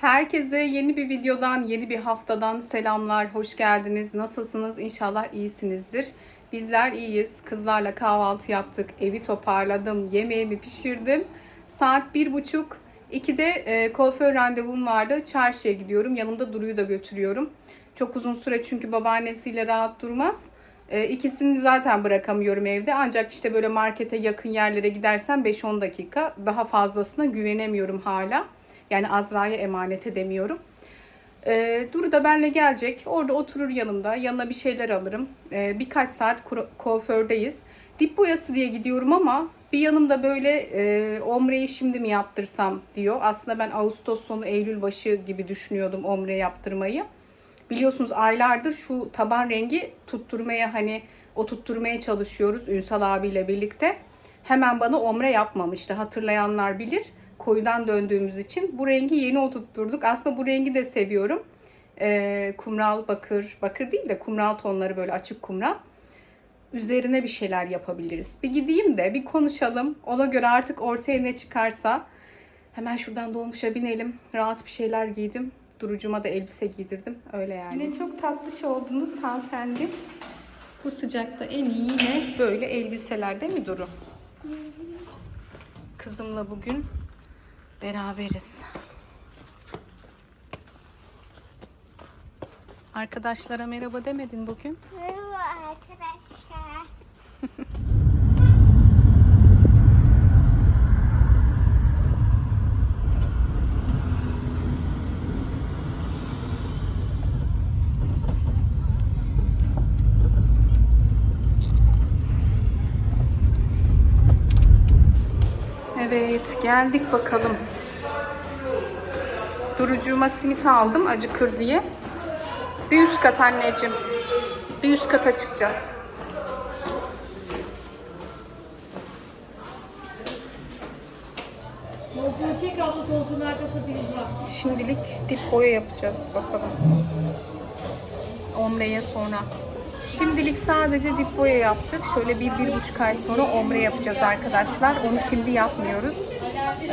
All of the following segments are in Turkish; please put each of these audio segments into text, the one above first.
Herkese yeni bir videodan, yeni bir haftadan selamlar, hoş geldiniz. Nasılsınız? İnşallah iyisinizdir. Bizler iyiyiz. Kızlarla kahvaltı yaptık, evi toparladım, yemeğimi pişirdim. Saat bir buçuk, ikide e, kuaför randevum vardı. Çarşıya gidiyorum. Yanımda Duru'yu da götürüyorum. Çok uzun süre çünkü babaannesiyle rahat durmaz. E, ikisini zaten bırakamıyorum evde. Ancak işte böyle markete yakın yerlere gidersem 5-10 dakika. Daha fazlasına güvenemiyorum hala. Yani Azra'ya emanet edemiyorum. Ee, Duru da benle gelecek. Orada oturur yanımda. Yanına bir şeyler alırım. Ee, birkaç saat kuafördeyiz. Dip boyası diye gidiyorum ama bir yanımda böyle e, omreyi şimdi mi yaptırsam diyor. Aslında ben Ağustos sonu Eylül başı gibi düşünüyordum omre yaptırmayı. Biliyorsunuz aylardır şu taban rengi tutturmaya hani o tutturmaya çalışıyoruz Ünsal abiyle birlikte. Hemen bana omre yapmamıştı. Hatırlayanlar bilir. Koyudan döndüğümüz için bu rengi yeni oturtturduk. Aslında bu rengi de seviyorum. Ee, kumral bakır, bakır değil de kumral tonları böyle açık kumral. Üzerine bir şeyler yapabiliriz. Bir gideyim de bir konuşalım. Ona göre artık ortaya ne çıkarsa hemen şuradan dolmuşa binelim. Rahat bir şeyler giydim. Durucuma da elbise giydirdim. Öyle yani. Yine çok tatlış oldunuz hanımefendi. Bu sıcakta en iyi yine böyle elbiseler değil mi Duru? Kızımla bugün beraberiz. Arkadaşlara merhaba demedin bugün. Merhaba arkadaşlar. Evet geldik bakalım. Durucuğuma simit aldım acıkır diye. Bir üst kat anneciğim. Bir üst kata çıkacağız. Şimdilik dip boya yapacağız bakalım. Omreye sonra. Şimdilik sadece dip boya yaptık. Şöyle bir, bir buçuk ay sonra omre yapacağız arkadaşlar. Onu şimdi yapmıyoruz.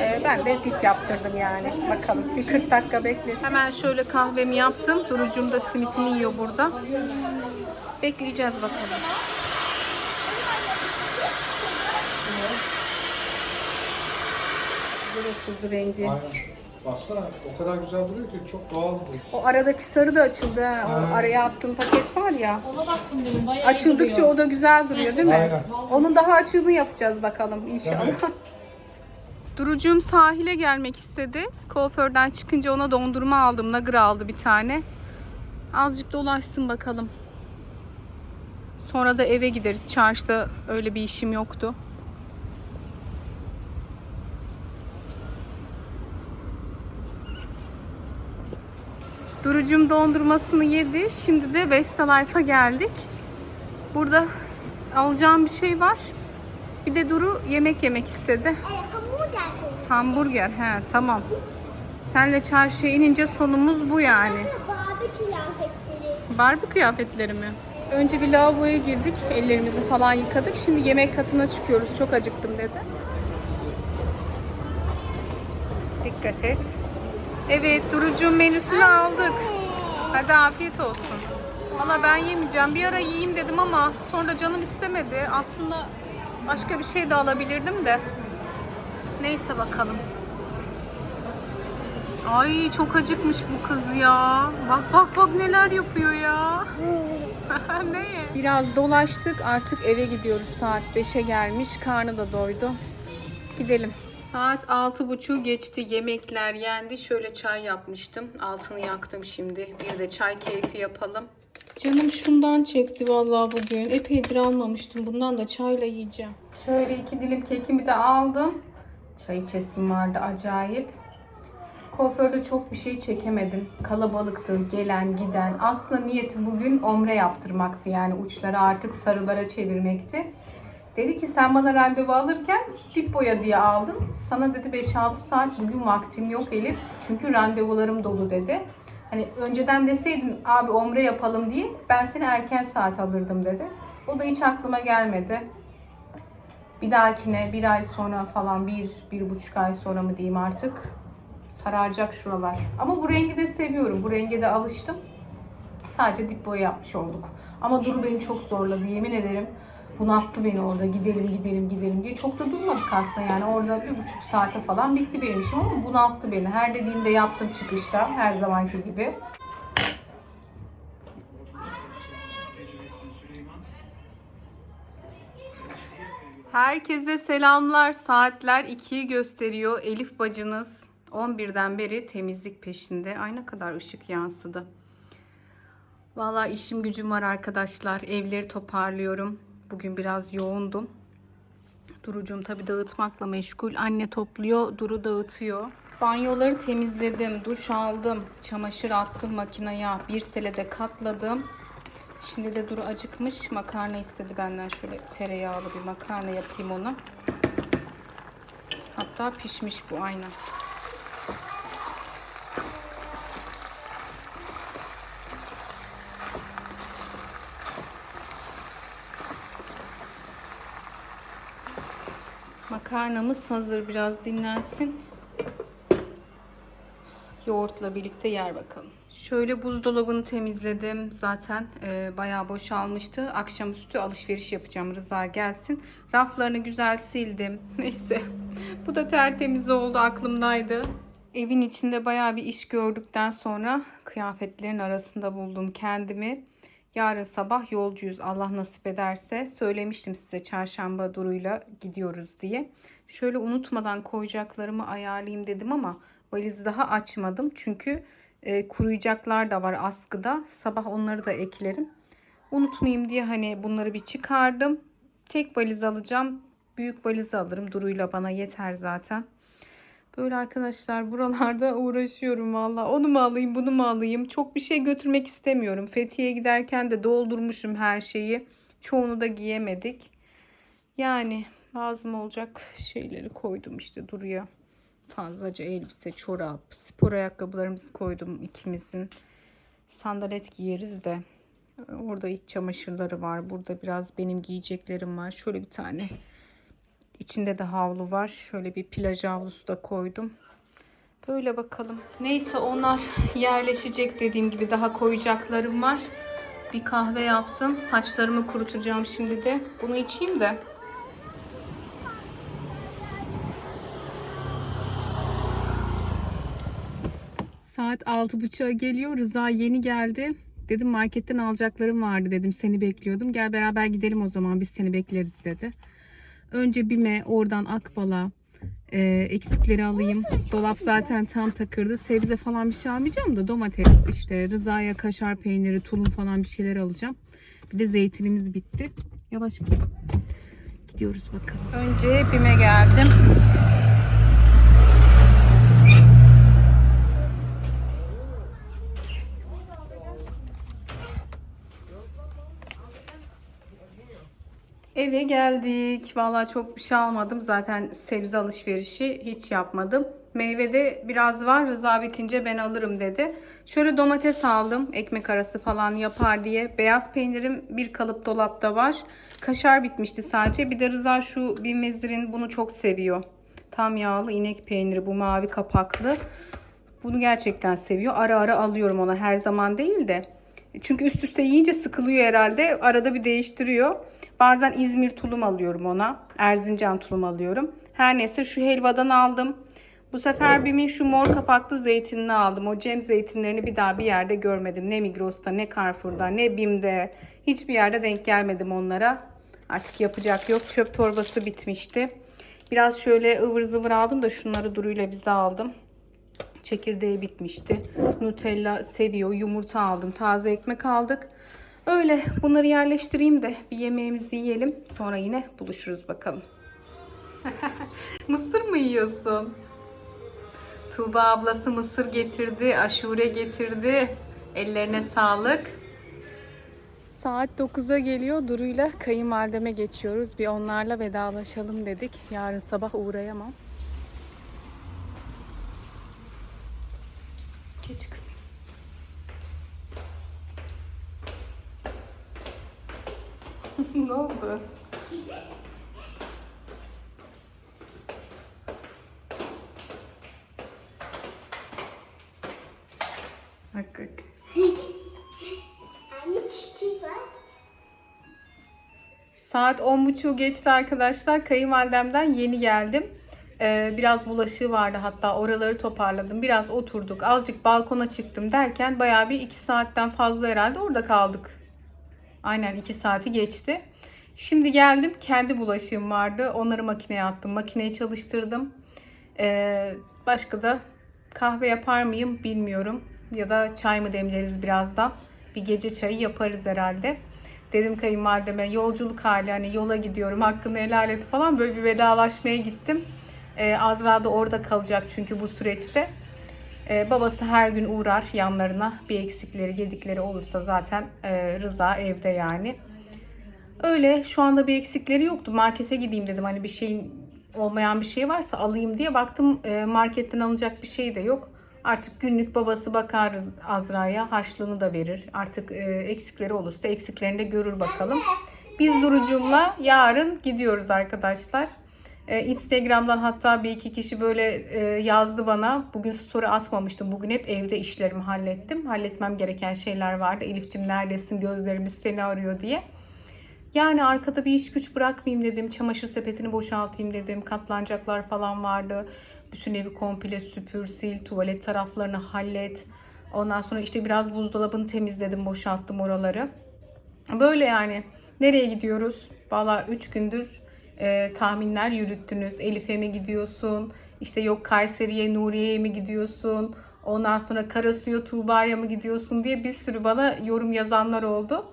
Ee, ben de dip yaptırdım yani. Bakalım bir 40 dakika beklesin. Hemen şöyle kahvemi yaptım. Durucum da simitini yiyor burada. Bekleyeceğiz bakalım. Görüyorsunuz rengi. Aynen. Baksana o kadar güzel duruyor ki çok doğal bu. O aradaki sarı da açıldı. ha. O araya attığım paket var ya. Ona baktım dedim bayağı Açıldıkça duruyor. o da güzel duruyor değil mi? Aynen. Onun daha açığını yapacağız bakalım inşallah. Durucuğum sahile gelmek istedi. Kuaförden çıkınca ona dondurma aldım. Nugger aldı bir tane. Azıcık dolaşsın bakalım. Sonra da eve gideriz. Çarşıda öyle bir işim yoktu. Durucum dondurmasını yedi. Şimdi de Vestalife'a geldik. Burada alacağım bir şey var. Bir de Duru yemek yemek istedi. Evet, hamburger. He tamam. Senle çarşıya inince sonumuz bu yani. Barbie kıyafetleri. Barbie kıyafetleri mi? Önce bir lavaboya girdik. Ellerimizi falan yıkadık. Şimdi yemek katına çıkıyoruz. Çok acıktım dedi. Dikkat et. Evet Durucuğum menüsünü aldık. Hadi afiyet olsun. Valla ben yemeyeceğim. Bir ara yiyeyim dedim ama sonra canım istemedi. Aslında başka bir şey de alabilirdim de. Neyse bakalım. Ay çok acıkmış bu kız ya. Bak bak bak neler yapıyor ya. ne? Biraz dolaştık artık eve gidiyoruz. Saat 5'e gelmiş. Karnı da doydu. Gidelim. Saat altı buçuğu geçti. Yemekler yendi. Şöyle çay yapmıştım. Altını yaktım şimdi. Bir de çay keyfi yapalım. Canım şundan çekti vallahi bugün. Epeydir almamıştım. Bundan da çayla yiyeceğim. Şöyle iki dilim kekimi de aldım. Çay içesim vardı acayip. Kuaförde çok bir şey çekemedim. Kalabalıktı, gelen giden. Aslında niyetim bugün omre yaptırmaktı. Yani uçları artık sarılara çevirmekti. Dedi ki sen bana randevu alırken dip boya diye aldım. Sana dedi 5-6 saat bugün vaktim yok Elif. Çünkü randevularım dolu dedi. Hani önceden deseydin abi omre yapalım diye ben seni erken saat alırdım dedi. O da hiç aklıma gelmedi. Bir dahakine bir ay sonra falan bir, bir buçuk ay sonra mı diyeyim artık Sararacak şuralar. Ama bu rengi de seviyorum. Bu renge de alıştım. Sadece dip boya yapmış olduk. Ama Duru beni çok zorladı yemin ederim. Bunalttı beni orada gidelim gidelim gidelim diye. Çok da durmadık aslında yani orada bir buçuk saate falan bitti benim işim ama bunalttı beni. Her dediğinde yaptım çıkışta her zamanki gibi. Herkese selamlar. Saatler 2'yi gösteriyor. Elif bacınız 11'den beri temizlik peşinde. Ay ne kadar ışık yansıdı. Vallahi işim gücüm var arkadaşlar. Evleri toparlıyorum. Bugün biraz yoğundum. Durucum tabii dağıtmakla meşgul. Anne topluyor, Duru dağıtıyor. Banyoları temizledim, duş aldım, çamaşır attım makineye, bir selede katladım. Şimdi de Duru acıkmış. Makarna istedi benden. Şöyle tereyağlı bir makarna yapayım ona. Hatta pişmiş bu aynen. Makarnamız hazır. Biraz dinlensin. Yoğurtla birlikte yer bakalım. Şöyle buzdolabını temizledim. Zaten e, bayağı boşalmıştı. Akşamüstü alışveriş yapacağım. Rıza gelsin. Raflarını güzel sildim. Neyse. Bu da tertemiz oldu. Aklımdaydı. Evin içinde bayağı bir iş gördükten sonra kıyafetlerin arasında buldum kendimi. Yarın sabah yolcuyuz Allah nasip ederse. Söylemiştim size çarşamba Duru'yla gidiyoruz diye. Şöyle unutmadan koyacaklarımı ayarlayayım dedim ama valizi daha açmadım. Çünkü e, kuruyacaklar da var askıda. Sabah onları da eklerim. Unutmayayım diye hani bunları bir çıkardım. Tek valiz alacağım. Büyük valizi alırım. Duru'yla bana yeter zaten. Böyle arkadaşlar buralarda uğraşıyorum valla. Onu mu alayım bunu mu alayım? Çok bir şey götürmek istemiyorum. Fethiye'ye giderken de doldurmuşum her şeyi. Çoğunu da giyemedik. Yani lazım olacak şeyleri koydum işte Duru'ya. Fazlaca elbise, çorap, spor ayakkabılarımızı koydum ikimizin. Sandalet giyeriz de. Orada iç çamaşırları var. Burada biraz benim giyeceklerim var. Şöyle bir tane İçinde de havlu var. Şöyle bir plaj havlusu da koydum. Böyle bakalım. Neyse onlar yerleşecek dediğim gibi daha koyacaklarım var. Bir kahve yaptım. Saçlarımı kurutacağım şimdi de. Bunu içeyim de. Saat 6.30'a geliyor. Rıza yeni geldi. Dedim marketten alacaklarım vardı dedim. Seni bekliyordum. Gel beraber gidelim o zaman biz seni bekleriz dedi. Önce Bime oradan Akbal'a e, eksikleri alayım. Dolap zaten tam takırdı. Sebze falan bir şey almayacağım da domates işte Rıza'ya kaşar peyniri, tulum falan bir şeyler alacağım. Bir de zeytinimiz bitti. Yavaş kızım. Gidiyoruz bakalım. Önce Bime geldim. Eve geldik. Vallahi çok bir şey almadım. Zaten sebze alışverişi hiç yapmadım. Meyvede biraz var. Rıza bitince ben alırım dedi. Şöyle domates aldım. Ekmek arası falan yapar diye. Beyaz peynirim bir kalıp dolapta var. Kaşar bitmişti sadece. Bir de Rıza şu bir mezirin bunu çok seviyor. Tam yağlı inek peyniri bu mavi kapaklı. Bunu gerçekten seviyor. Ara ara alıyorum ona her zaman değil de. Çünkü üst üste yiyince sıkılıyor herhalde. Arada bir değiştiriyor. Bazen İzmir tulum alıyorum ona. Erzincan tulum alıyorum. Her neyse şu helvadan aldım. Bu sefer Bim'in şu mor kapaklı zeytinini aldım. O cem zeytinlerini bir daha bir yerde görmedim. Ne Migros'ta, ne Carrefour'da, ne Bim'de. Hiçbir yerde denk gelmedim onlara. Artık yapacak yok. Çöp torbası bitmişti. Biraz şöyle ıvır zıvır aldım da şunları Duru'yla bize aldım. Çekirdeği bitmişti. Nutella seviyor. Yumurta aldım. Taze ekmek aldık. Öyle bunları yerleştireyim de bir yemeğimizi yiyelim. Sonra yine buluşuruz bakalım. mısır mı yiyorsun? Tuğba ablası mısır getirdi. Aşure getirdi. Ellerine sağlık. Saat 9'a geliyor. Duru'yla kayınvalideme geçiyoruz. Bir onlarla vedalaşalım dedik. Yarın sabah uğrayamam. Geç kızım. ne oldu? Bak bak. Saat 10.30 geçti arkadaşlar. Kayınvalidemden yeni geldim. Ee, biraz bulaşığı vardı hatta oraları toparladım. Biraz oturduk. Azıcık balkona çıktım derken bayağı bir 2 saatten fazla herhalde orada kaldık. Aynen 2 saati geçti. Şimdi geldim. Kendi bulaşığım vardı. Onları makineye attım. Makineyi çalıştırdım. Ee, başka da kahve yapar mıyım bilmiyorum. Ya da çay mı demleriz birazdan. Bir gece çayı yaparız herhalde. Dedim kayınvalideme yolculuk hali hani yola gidiyorum hakkını helal et falan böyle bir vedalaşmaya gittim. Ee, Azra da orada kalacak çünkü bu süreçte. Ee, babası her gün uğrar yanlarına bir eksikleri gedikleri olursa zaten e, Rıza evde yani. Öyle şu anda bir eksikleri yoktu. Markete gideyim dedim hani bir şeyin olmayan bir şey varsa alayım diye baktım e, marketten alınacak bir şey de yok. Artık günlük babası bakar Azra'ya harçlığını da verir. Artık e, eksikleri olursa eksiklerini de görür bakalım. Biz Durucum'la yarın gidiyoruz arkadaşlar. E, Instagram'dan hatta bir iki kişi böyle e, yazdı bana. Bugün story atmamıştım. Bugün hep evde işlerimi hallettim. Halletmem gereken şeyler vardı. Elif'cim neredesin gözlerimiz seni arıyor diye. Yani arkada bir iş güç bırakmayayım dedim. Çamaşır sepetini boşaltayım dedim. Katlanacaklar falan vardı. Bütün evi komple süpür, sil, tuvalet taraflarını hallet. Ondan sonra işte biraz buzdolabını temizledim, boşalttım oraları. Böyle yani. Nereye gidiyoruz? Valla 3 gündür e, tahminler yürüttünüz. Elif'e mi gidiyorsun? İşte yok Kayseri'ye, Nuriye'ye mi gidiyorsun? Ondan sonra Karasu'ya, Tuğba'ya mı gidiyorsun diye bir sürü bana yorum yazanlar oldu.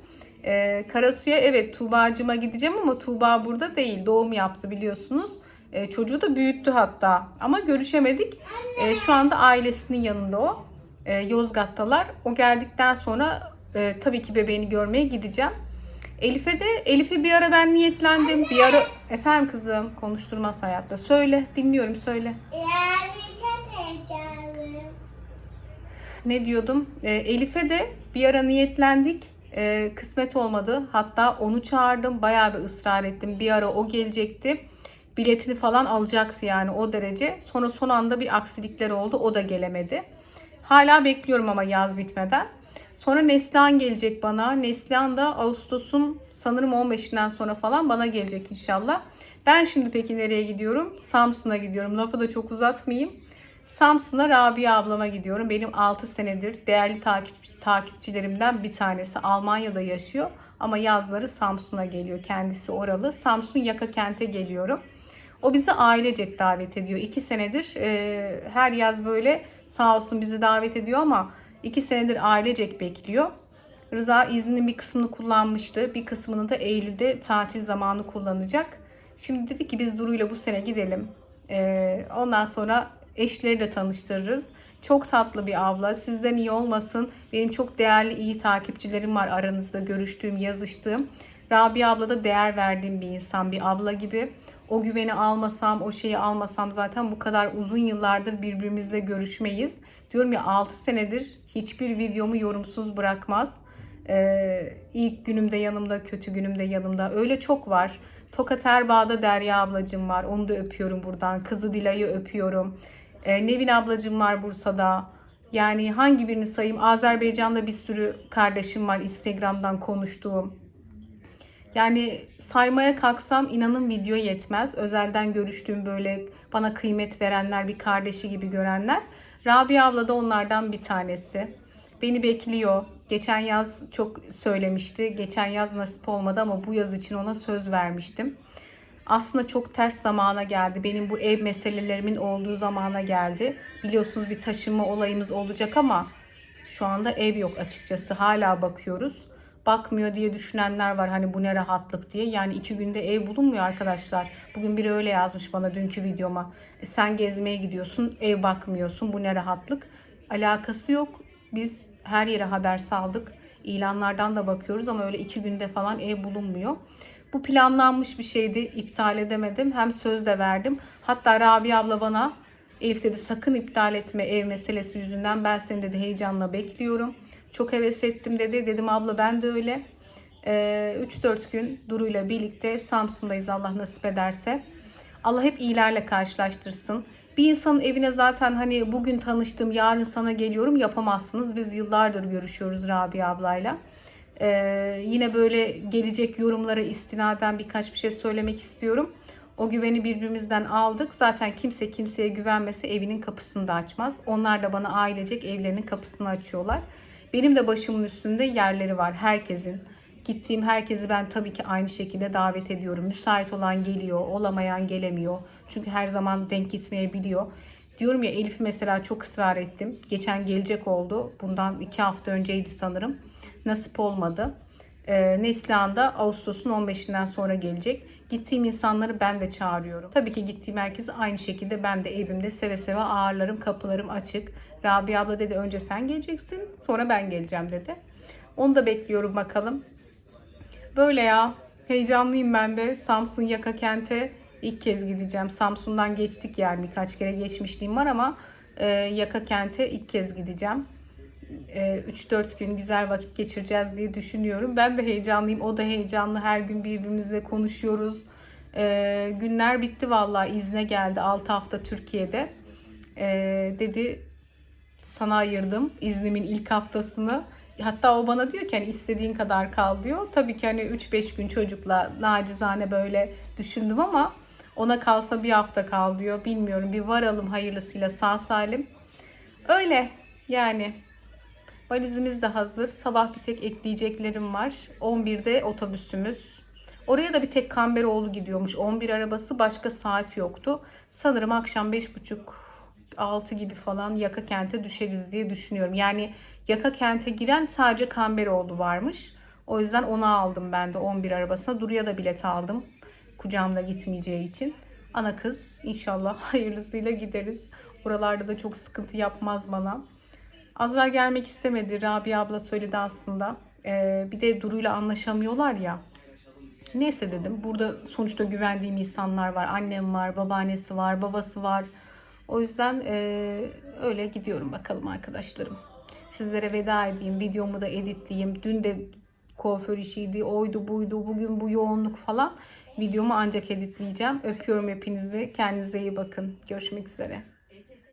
Ee, Karasu'ya evet Tuğba'cıma gideceğim ama Tuğba burada değil. Doğum yaptı biliyorsunuz. Ee, çocuğu da büyüttü hatta. Ama görüşemedik. Ee, şu anda ailesinin yanında o. Ee, Yozgat'talar. O geldikten sonra e, tabii ki bebeğini görmeye gideceğim. Elif'e de Elif'e bir ara ben niyetlendim. Bir ara efendim kızım konuşturmaz hayatta. Söyle dinliyorum söyle. Yani çok heyecanlıyım. ne diyordum? E, Elif'e de bir ara niyetlendik. E, kısmet olmadı. Hatta onu çağırdım. Bayağı bir ısrar ettim. Bir ara o gelecekti. Biletini falan alacaktı yani o derece. Sonra son anda bir aksilikler oldu. O da gelemedi. Hala bekliyorum ama yaz bitmeden. Sonra Neslihan gelecek bana. Neslihan da Ağustos'un sanırım 15'inden sonra falan bana gelecek inşallah. Ben şimdi peki nereye gidiyorum? Samsun'a gidiyorum. Lafı da çok uzatmayayım. Samsun'a Rabia ablama gidiyorum. Benim 6 senedir değerli takip, takipçilerimden bir tanesi. Almanya'da yaşıyor ama yazları Samsun'a geliyor. Kendisi oralı. Samsun Yaka Kent'e geliyorum. O bizi ailecek davet ediyor. 2 senedir e, her yaz böyle sağ olsun bizi davet ediyor ama 2 senedir ailecek bekliyor. Rıza izninin bir kısmını kullanmıştı. Bir kısmını da Eylül'de tatil zamanı kullanacak. Şimdi dedi ki biz Duru'yla bu sene gidelim. Ee, ondan sonra eşleri de tanıştırırız. Çok tatlı bir abla. Sizden iyi olmasın. Benim çok değerli, iyi takipçilerim var aranızda görüştüğüm, yazıştığım. Rabia abla da değer verdiğim bir insan, bir abla gibi. O güveni almasam, o şeyi almasam zaten bu kadar uzun yıllardır birbirimizle görüşmeyiz. Diyorum ya 6 senedir hiçbir videomu yorumsuz bırakmaz. Ee, ilk günümde yanımda, kötü günümde yanımda. Öyle çok var. Tokat Erbaa'da Derya ablacım var. Onu da öpüyorum buradan. Kızı Dilay'ı öpüyorum. Ee, Nevin ablacım var Bursa'da. Yani hangi birini sayayım? Azerbaycan'da bir sürü kardeşim var Instagram'dan konuştuğum. Yani saymaya kalksam inanın video yetmez. Özelden görüştüğüm böyle bana kıymet verenler, bir kardeşi gibi görenler. Rabia abla da onlardan bir tanesi. Beni bekliyor. Geçen yaz çok söylemişti. Geçen yaz nasip olmadı ama bu yaz için ona söz vermiştim. Aslında çok ters zamana geldi. Benim bu ev meselelerimin olduğu zamana geldi. Biliyorsunuz bir taşınma olayımız olacak ama şu anda ev yok açıkçası. Hala bakıyoruz. Bakmıyor diye düşünenler var hani bu ne rahatlık diye. Yani iki günde ev bulunmuyor arkadaşlar. Bugün biri öyle yazmış bana dünkü videoma. E, sen gezmeye gidiyorsun ev bakmıyorsun bu ne rahatlık. Alakası yok. Biz her yere haber saldık. İlanlardan da bakıyoruz ama öyle iki günde falan ev bulunmuyor. Bu planlanmış bir şeydi. İptal edemedim. Hem söz de verdim. Hatta Rabia abla bana Elif dedi sakın iptal etme ev meselesi yüzünden. Ben seni dedi heyecanla bekliyorum. Çok heves ettim dedi. Dedim abla ben de öyle. Ee, 3-4 gün Duru'yla birlikte Samsun'dayız Allah nasip ederse. Allah hep iyilerle karşılaştırsın. Bir insanın evine zaten hani bugün tanıştım, yarın sana geliyorum yapamazsınız. Biz yıllardır görüşüyoruz Rabia ablayla. Ee, yine böyle gelecek yorumlara istinaden birkaç bir şey söylemek istiyorum. O güveni birbirimizden aldık. Zaten kimse kimseye güvenmese evinin kapısını da açmaz. Onlar da bana ailecek evlerinin kapısını açıyorlar. Benim de başımın üstünde yerleri var herkesin. Gittiğim herkesi ben tabii ki aynı şekilde davet ediyorum. Müsait olan geliyor, olamayan gelemiyor. Çünkü her zaman denk gitmeyebiliyor. Diyorum ya Elif mesela çok ısrar ettim. Geçen gelecek oldu. Bundan iki hafta önceydi sanırım. Nasip olmadı. Ee, Neslihan da Ağustos'un 15'inden sonra gelecek. Gittiğim insanları ben de çağırıyorum. Tabii ki gittiğim herkesi aynı şekilde ben de evimde seve seve ağırlarım. Kapılarım açık. Rabia abla dedi önce sen geleceksin sonra ben geleceğim dedi. Onu da bekliyorum bakalım. Böyle ya. Heyecanlıyım ben de. Samsun Yaka Kent'e ilk kez gideceğim. Samsun'dan geçtik yani birkaç kere geçmişliğim var ama e, Yaka Kent'e ilk kez gideceğim. E, 3-4 gün güzel vakit geçireceğiz diye düşünüyorum. Ben de heyecanlıyım. O da heyecanlı. Her gün birbirimizle konuşuyoruz. E, günler bitti vallahi. izne geldi 6 hafta Türkiye'de. E, dedi sana ayırdım iznimin ilk haftasını. Hatta o bana diyor ki hani istediğin kadar kal diyor. Tabii ki hani 3-5 gün çocukla nacizane böyle düşündüm ama ona kalsa bir hafta kal diyor. Bilmiyorum bir varalım hayırlısıyla sağ salim. Öyle yani. Valizimiz de hazır. Sabah bir tek ekleyeceklerim var. 11'de otobüsümüz. Oraya da bir tek Kamberoğlu gidiyormuş. 11 arabası başka saat yoktu. Sanırım akşam 5.30 6 gibi falan Yaka kente düşeriz diye düşünüyorum. Yani Yaka kente giren sadece Kamberoğlu varmış. O yüzden onu aldım ben de 11 arabasına. Duru'ya da bilet aldım. Kucağımda gitmeyeceği için. Ana kız inşallah hayırlısıyla gideriz. Oralarda da çok sıkıntı yapmaz bana. Azra gelmek istemedi. Rabia abla söyledi aslında. Ee, bir de Duru'yla anlaşamıyorlar ya. Neyse dedim. Burada sonuçta güvendiğim insanlar var. Annem var, babaannesi var, babası var. O yüzden eee, öyle gidiyorum bakalım arkadaşlarım. Sizlere veda edeyim. Videomu da editleyeyim. Dün de kuaför işiydi, oydu buydu, bugün bu yoğunluk falan. Videomu ancak editleyeceğim. Öpüyorum hepinizi. Kendinize iyi bakın. Görüşmek üzere.